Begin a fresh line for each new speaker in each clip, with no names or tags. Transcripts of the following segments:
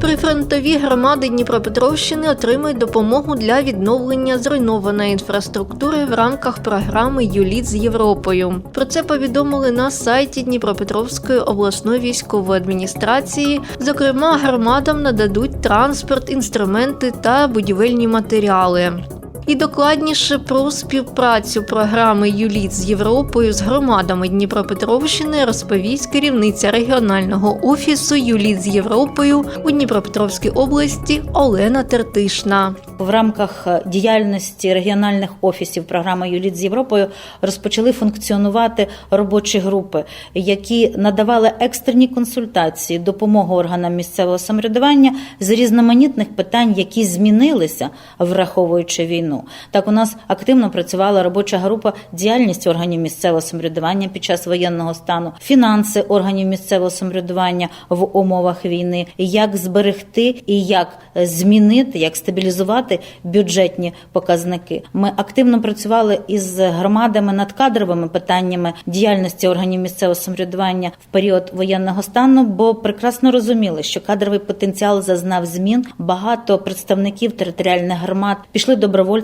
Прифронтові громади Дніпропетровщини отримують допомогу для відновлення зруйнованої інфраструктури в рамках програми ЮЛІТ з Європою. Про це повідомили на сайті Дніпропетровської обласної військової адміністрації. Зокрема, громадам нададуть транспорт, інструменти та будівельні матеріали. І докладніше про співпрацю програми ЮЛІТ з Європою з громадами Дніпропетровщини розповість керівниця регіонального офісу ЮЛІТ з Європою у Дніпропетровській області Олена Тертишна.
В рамках діяльності регіональних офісів програми ЮЛІТ з Європою розпочали функціонувати робочі групи, які надавали екстрені консультації, допомогу органам місцевого самоврядування з різноманітних питань, які змінилися, враховуючи війну. Так, у нас активно працювала робоча група діяльність органів місцевого самоврядування під час воєнного стану, фінанси органів місцевого самоврядування в умовах війни, як зберегти і як змінити, як стабілізувати бюджетні показники. Ми активно працювали із громадами над кадровими питаннями діяльності органів місцевого самоврядування в період воєнного стану, бо прекрасно розуміли, що кадровий потенціал зазнав змін. Багато представників територіальних громад пішли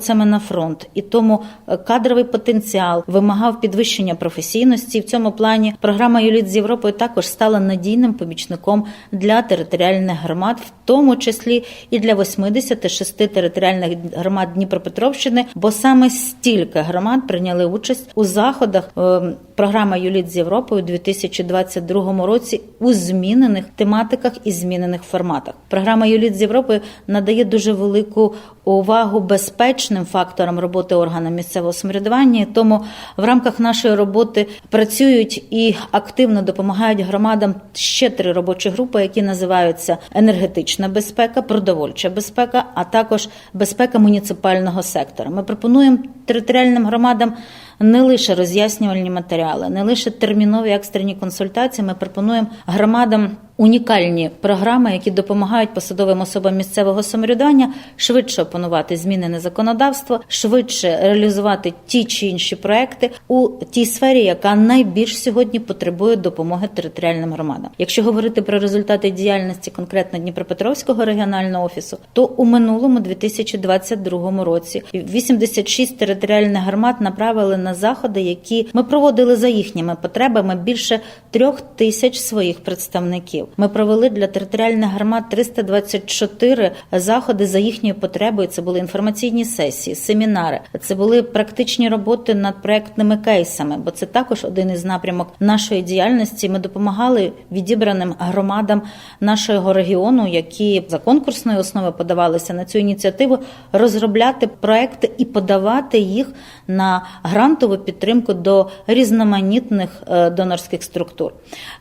добровольцями на фронт, і тому е, кадровий потенціал вимагав підвищення професійності. В цьому плані програма «Юліт з Європою також стала надійним помічником для територіальних громад, в тому числі і для 86 територіальних громад Дніпропетровщини, бо саме стільки громад прийняли участь у заходах е, програми «Юліт з Європою у 2022 році у змінених тематиках і змінених форматах. Програма «Юліт з Європою надає дуже велику увагу безпечним факторам роботи органів місцевого самоврядування. Тому в рамках нашої роботи працюють і активно допомагають громадам ще три робочі групи, які називаються енергетична безпека, продовольча безпека, а також безпека муніципального сектора. Ми пропонуємо територіальним громадам не лише роз'яснювальні матеріали, не лише термінові екстрені консультації. Ми пропонуємо громадам унікальні програми, які допомагають посадовим особам місцевого самоврядування швидше опанувати змінене законодавство, швидше реалізувати ті чи інші проекти у тій сфері, яка найбільш сьогодні потребує допомоги територіальним громадам. Якщо говорити про результати діяльності конкретно Дніпропетровського регіонального офісу, то у минулому 2022 році 86 територіальних громад направили на заходи, які ми проводили за їхніми потребами більше трьох тисяч своїх представників. Ми провели для територіальних громад 324 заходи за їхньою потребою. Це були інформаційні сесії, семінари, це були практичні роботи над проектними кейсами, бо це також один із напрямок нашої діяльності. Ми допомагали відібраним громадам нашого регіону, які за конкурсної основи подавалися на цю ініціативу, розробляти проекти і подавати їх на грантову підтримку до різноманітних е, донорських структур.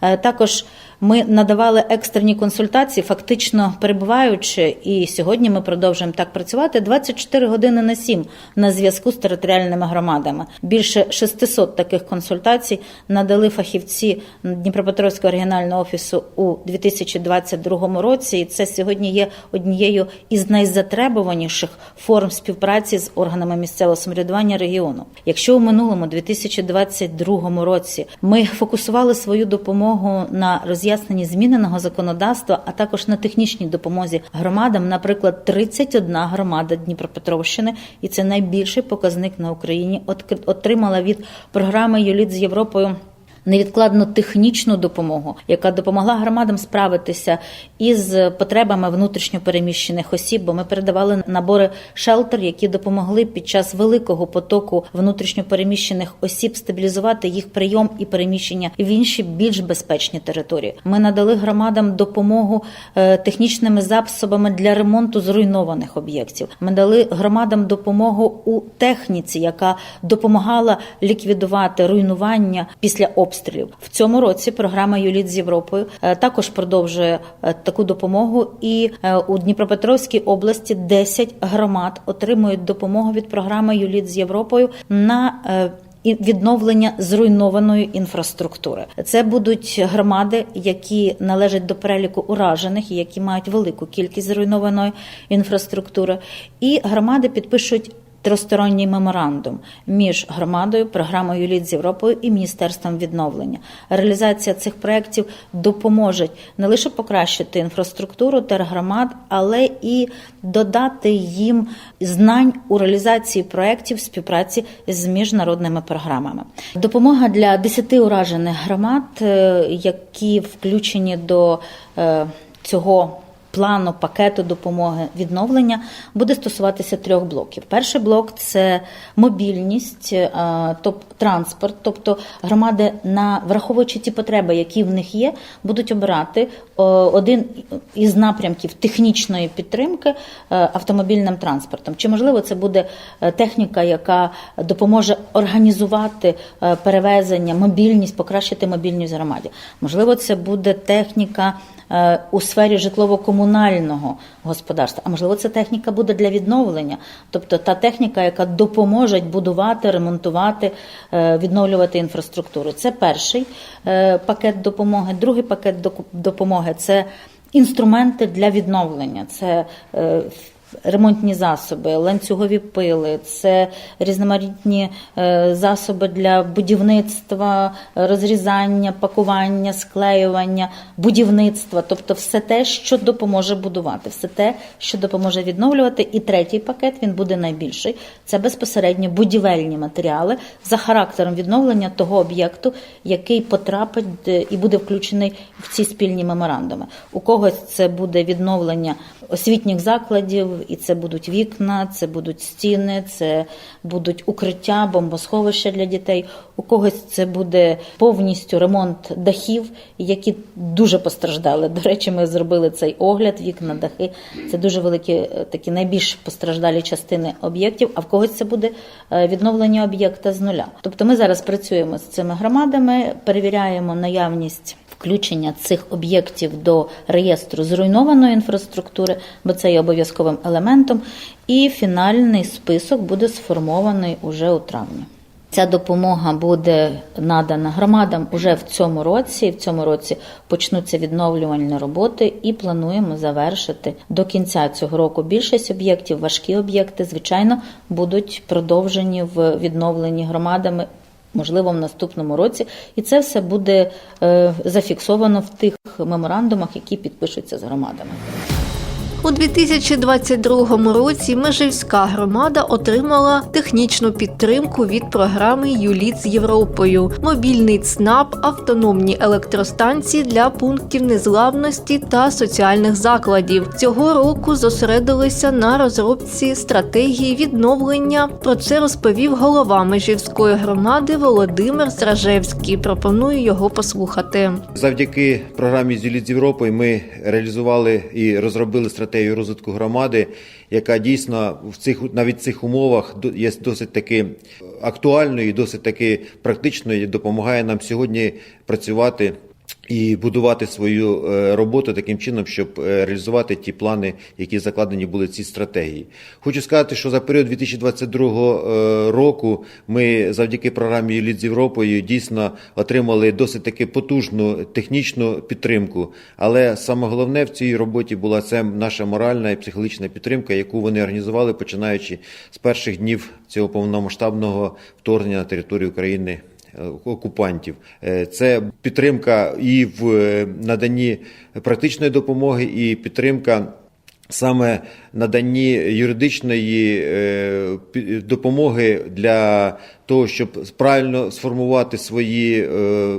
Е, Також ми надавали екстрені консультації, фактично перебуваючи, і сьогодні ми продовжуємо так працювати 24 години на 7 на зв'язку з територіальними громадами. Більше 600 таких консультацій надали фахівці Дніпропетровського регіонального офісу у 2022 році. І це сьогодні є однією із найзатребуваніших форм співпраці з органами місцевого самоврядування регіону. Якщо у минулому 2022 році ми фокусували свою допомогу на роз'ясненні зміненого законодавства, а також на технічній допомозі громадам, наприклад, 31 громада Дніпропетровщини, і це найбільший показник на Україні. от- отримала від програми «Юліт з Європою. Невідкладну технічну допомогу, яка допомогла громадам справитися із потребами внутрішньопереміщених осіб, бо ми передавали набори шелтер, які допомогли під час великого потоку внутрішньопереміщених осіб стабілізувати їх прийом і переміщення в інші більш безпечні території. Ми надали громадам допомогу е, технічними засобами для ремонту зруйнованих об'єктів. Ми дали громадам допомогу у техніці, яка допомагала ліквідувати руйнування після обстрілів обстрілів. В цьому році програма Юліт з Європою е, також продовжує е, таку допомогу. І е, у Дніпропетровській області 10 громад отримують допомогу від програми Юліт з Європою на і відновлення зруйнованої інфраструктури. Це будуть громади, які належать до переліку уражених, які мають велику кількість зруйнованої інфраструктури, і громади підпишуть. Тристоронній меморандум між громадою, програмою «Лід з Європою і Міністерством відновлення. Реалізація цих проєктів допоможе не лише покращити інфраструктуру тергромад, але і додати їм знань у реалізації проєктів співпраці з міжнародними програмами. Допомога для 10 уражених громад, е, які включені до е, цього плану пакету допомоги відновлення буде стосуватися трьох блоків. Перший блок це мобільність, топ транспорт, тобто громади, на враховуючи ті потреби, які в них є, будуть обирати один із напрямків технічної підтримки е, автомобільним транспортом. Чи можливо це буде е, техніка, яка допоможе організувати перевезення, мобільність, покращити мобільність громаді? Можливо, це буде техніка у сфері житлово-комунального господарства. А можливо, ця техніка буде для відновлення, тобто та техніка, яка допоможе будувати, ремонтувати, е, відновлювати інфраструктуру. Це перший е, пакет допомоги. Другий пакет допомоги це інструменти для відновлення. Це е, Ремонтні засоби, ланцюгові пили, це різноманітні е, засоби для будівництва, розрізання, пакування, склеювання, будівництва, тобто все те, що допоможе будувати, все те, що допоможе відновлювати. І третій пакет він буде найбільший. Це безпосередньо будівельні матеріали за характером відновлення того об'єкту, який потрапить е, і буде включений в ці спільні меморандуми. У когось це буде відновлення освітніх закладів, і це будуть вікна, це будуть стіни, це будуть укриття, бомбосховища для дітей. У когось це буде повністю ремонт дахів, які дуже постраждали. До речі, ми зробили цей огляд, вікна, дахи. Це дуже великі, е, такі найбільш постраждалі частини об'єктів. А в когось це буде е, відновлення об'єкта з нуля. Тобто, ми зараз працюємо з цими громадами, перевіряємо наявність включення цих об'єктів до реєстру зруйнованої інфраструктури, бо це є обов'язковим елементом, і фінальний список буде сформований уже у травні. Ця допомога буде надана громадам уже в цьому році. В цьому році почнуться відновлювальні роботи, і плануємо завершити до кінця цього року. Більшість об'єктів, важкі об'єкти, звичайно, будуть продовжені в відновленні громадами можливо, в наступному році, і це все буде е, зафіксовано в тих меморандумах, які підпишуться з громадами.
У 2022 році Межівська громада отримала технічну підтримку від програми Юліт з Європою, мобільний ЦНАП, автономні електростанції для пунктів незглавності та соціальних закладів. Цього року зосередилися на розробці стратегії відновлення. Про це розповів голова Межівської громади Володимир Стражевський. Пропоную його послухати.
Завдяки програмі «Зіліт з Європою ми реалізували і розробили стратегію розвитку громади, яка дійсно в цих навіть цих умовах є досить таки актуальною, досить таки практичною, і допомагає нам сьогодні працювати. І будувати свою е, роботу таким чином, щоб е, реалізувати ті плани, які закладені були в цій стратегії. Хочу сказати, що за період 2022 е, року ми завдяки програмі «Лід з Європою» дійсно отримали досить таки потужну технічну підтримку. Але саме головне в цій роботі була це наша моральна і психологічна підтримка, яку вони організували, починаючи з перших днів цього повномасштабного вторгнення на територію України окупантів. Е, Це підтримка і в е, наданні практичної допомоги, і підтримка. Саме наданні юридичної е, допомоги для того, щоб правильно сформувати свої, е,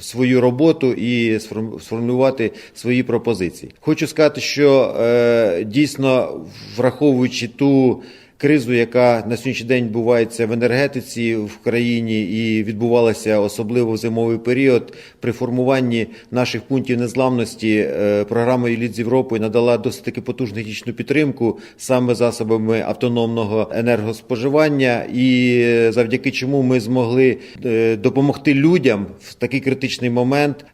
свою роботу і сформ- сформулювати свої пропозиції. Хочу сказати, що е, дійсно, враховуючи ту кризу, яка на сьогоднішній день відбувається в енергетиці в країні і відбувалася особливо в зимовий період. При формуванні наших пунктів незламності е, програма «Еліт з Європою надала досить таки потужну технічну підтримку саме засобами автономного енергоспоживання, і е, завдяки чому ми змогли е, допомогти людям в такий критичний момент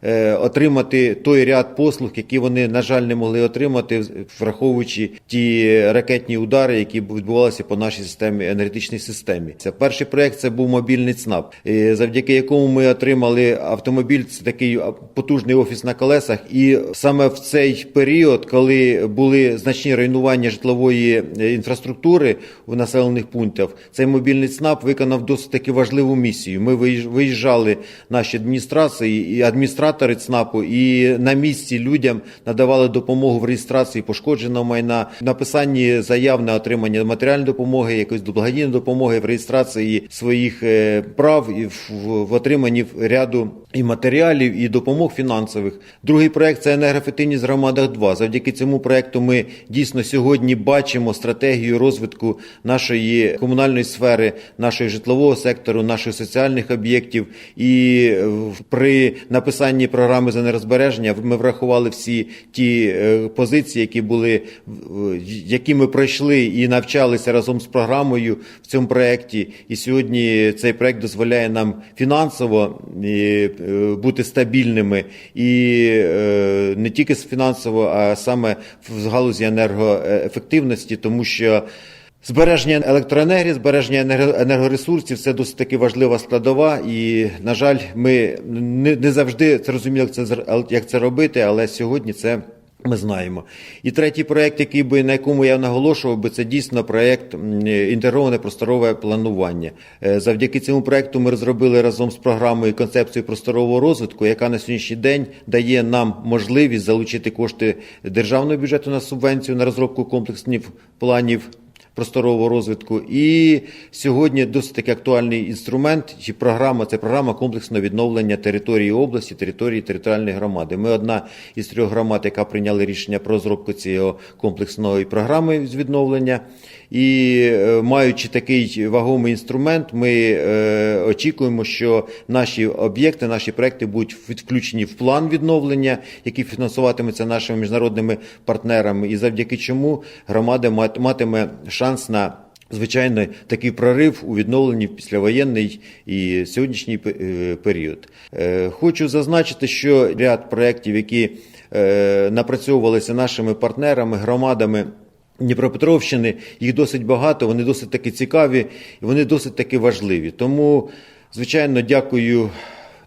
отримати той ряд послуг, які вони, на жаль, не могли отримати, враховуючи ті ракетні удари, які відбувалися по нашій системі енергетичній системі. Це перший проект це був мобільний ЦНАП, завдяки якому ми отримали автомобіль. Це такий потужний офіс на колесах. І саме в цей період, коли були значні руйнування житлової е, інфраструктури в населених пунктах, цей мобільний ЦНАП виконав досить таки важливу місію. Ми виїж- виїжджали наші адміністрації і адміністратори ЦНАПу, і на місці людям надавали допомогу в реєстрації пошкодженого майна, написанні заяв на отримання матеріальної допомоги, якоїсь благодійної допомоги в реєстрації своїх е, прав і в, отриманні ряду і матеріалів, і допомог фінансових. Другий проект це енергоефективність в громадах 2. Завдяки цьому проекту ми дійсно сьогодні бачимо стратегію розвитку нашої комунальної сфери, нашого житлового сектору, наших соціальних об'єктів. І е, при написанні програми з енергозбереження ми врахували всі ті е, позиції, які були які ми пройшли і навчалися разом з програмою в цьому проєкті. І сьогодні цей проєкт дозволяє нам фінансово е, бути стабільними і е, не тільки фінансово, а саме в галузі енергоефективності, тому що. Збереження електроенергії, збереження енерго- енергоресурсів це досить таки важлива складова. І, на жаль, ми не, завжди зрозуміли, як це робити, але сьогодні це ми знаємо. І третій проект, який би на якому я наголошував би, це дійсно проект інтегроване просторове планування. Е, Завдяки цьому проекту ми розробили разом з програмою концепцію просторового розвитку, яка на сьогоднішній день дає нам можливість залучити кошти державного бюджету на субвенцію на розробку комплексних планів просторового розвитку. І сьогодні досить таки актуальний інструмент чи програма це програма комплексного відновлення території області, території територіальної громади. Ми одна із трьох громад, яка прийняли рішення про розробку цієї комплексної програми з відновлення. І е, маючи такий вагомий інструмент, ми е, очікуємо, що наші об'єкти, наші проекти будуть включені в план відновлення, який фінансуватиметься нашими міжнародними партнерами, і завдяки чому громада матиме шанс на. Звичайно, такий прорив у відновленні післявоєнний і сьогоднішній е, період. Е, Хочу зазначити, що ряд проєктів, які е, напрацьовувалися нашими партнерами, громадами Дніпропетровщини, їх досить багато, вони досить таки цікаві і вони досить таки важливі. Тому, звичайно, дякую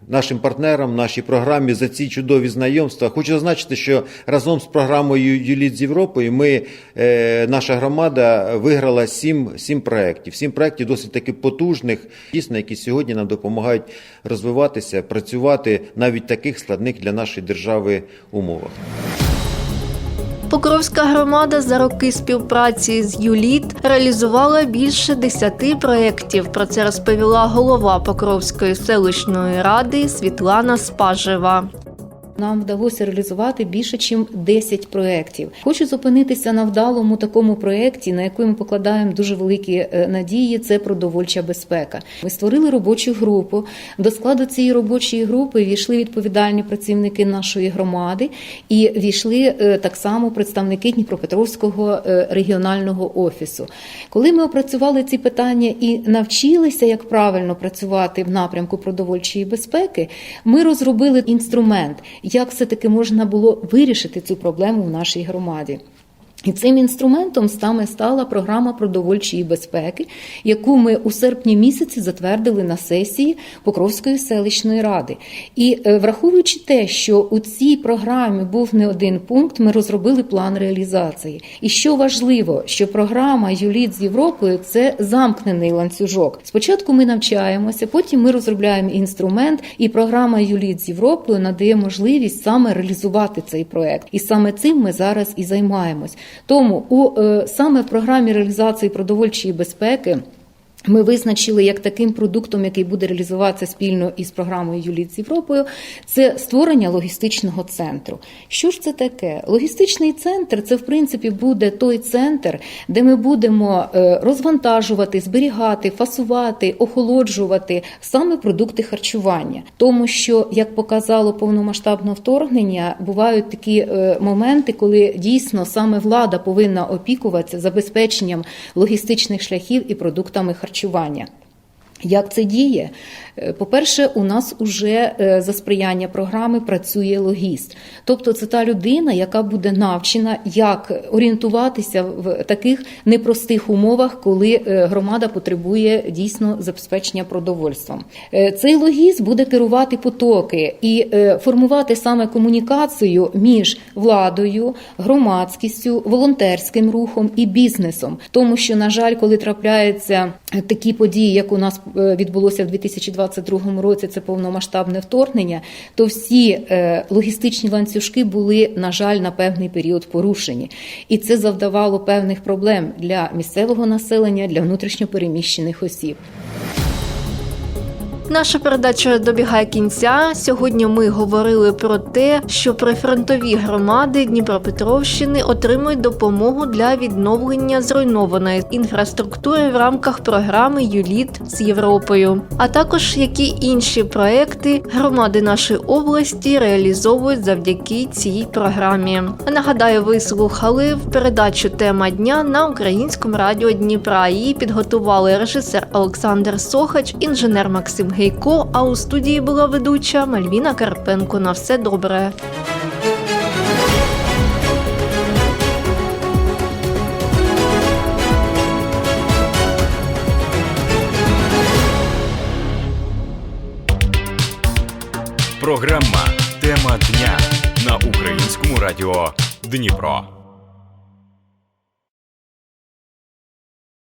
нашим партнерам, нашій програмі за ці чудові знайомства. Хочу зазначити, що разом з програмою «Юліт з Європою ми, е, наша громада виграла сім, сім проєктів. Сім проєктів досить таки потужних, дійсно, які сьогодні нам допомагають розвиватися, працювати навіть в таких складних для нашої держави умовах.
Покровська громада за роки співпраці з ЮЛІТ реалізувала більше десяти проєктів. Про це розповіла голова Покровської селищної ради Світлана Спажева.
Нам вдалося реалізувати більше, ніж 10 проєктів. Хочу зупинитися на вдалому такому проєкті, на який ми покладаємо дуже великі е, надії. Це продовольча безпека. Ми створили робочу групу. До складу цієї робочої групи війшли відповідальні працівники нашої громади і війшли е, так само представники Дніпропетровського е, регіонального офісу. Коли ми опрацювали ці питання і навчилися, як правильно працювати в напрямку продовольчої безпеки, ми розробили інструмент, як все таки можна було вирішити цю проблему в нашій громаді. І цим інструментом саме стала програма продовольчої безпеки, яку ми у серпні місяці затвердили на сесії Покровської селищної ради. І е, враховуючи те, що у цій програмі був не один пункт, ми розробили план реалізації. І що важливо, що програма Юліт з Європою це замкнений ланцюжок. Спочатку ми навчаємося, потім ми розробляємо інструмент, і програма Юліт з Європою надає можливість саме реалізувати цей проект. І саме цим ми зараз і займаємось. Тому у е, саме програмі реалізації продовольчої безпеки. Ми визначили як таким продуктом, який буде реалізуватися спільно із програмою Юліт з Європою, це створення логістичного центру. Що ж це таке? Логістичний центр це в принципі буде той центр, де ми будемо е, розвантажувати, зберігати, фасувати, охолоджувати саме продукти харчування, тому що як показало повномасштабне вторгнення, бувають такі е, моменти, коли дійсно саме влада повинна опікуватися забезпеченням логістичних шляхів і продуктами харчування харчування. Як це діє? Е, По-перше, у нас уже е, за сприяння програми працює логіст. Тобто це та людина, яка буде навчена, як орієнтуватися в таких непростих умовах, коли е, громада потребує дійсно забезпечення продовольством. Цей логіст буде керувати потоки і формувати саме комунікацію між владою, громадськістю, волонтерським рухом і бізнесом. Тому що, на жаль, коли трапляються такі події, як у нас відбулося в 2022 році, це повномасштабне вторгнення, то всі е, логістичні ланцюжки були, на жаль, на певний період порушені, і це завдавало певних проблем для місцевого населення, для внутрішньопереміщених осіб.
Наша передача добігає кінця. Сьогодні ми говорили про те, що прифронтові громади Дніпропетровщини отримують допомогу для відновлення зруйнованої інфраструктури в рамках програми ЮЛІТ з Європою, а також які інші проекти громади нашої області реалізовують завдяки цій програмі. Нагадаю, ви слухали в передачу Тема дня на українському радіо Дніпра. Її підготували режисер Олександр Сохач, інженер Максим Гейко. А у студії була ведуча Мальвіна Карпенко. На все добре.
Програма Тема дня на українському радіо Дніпро.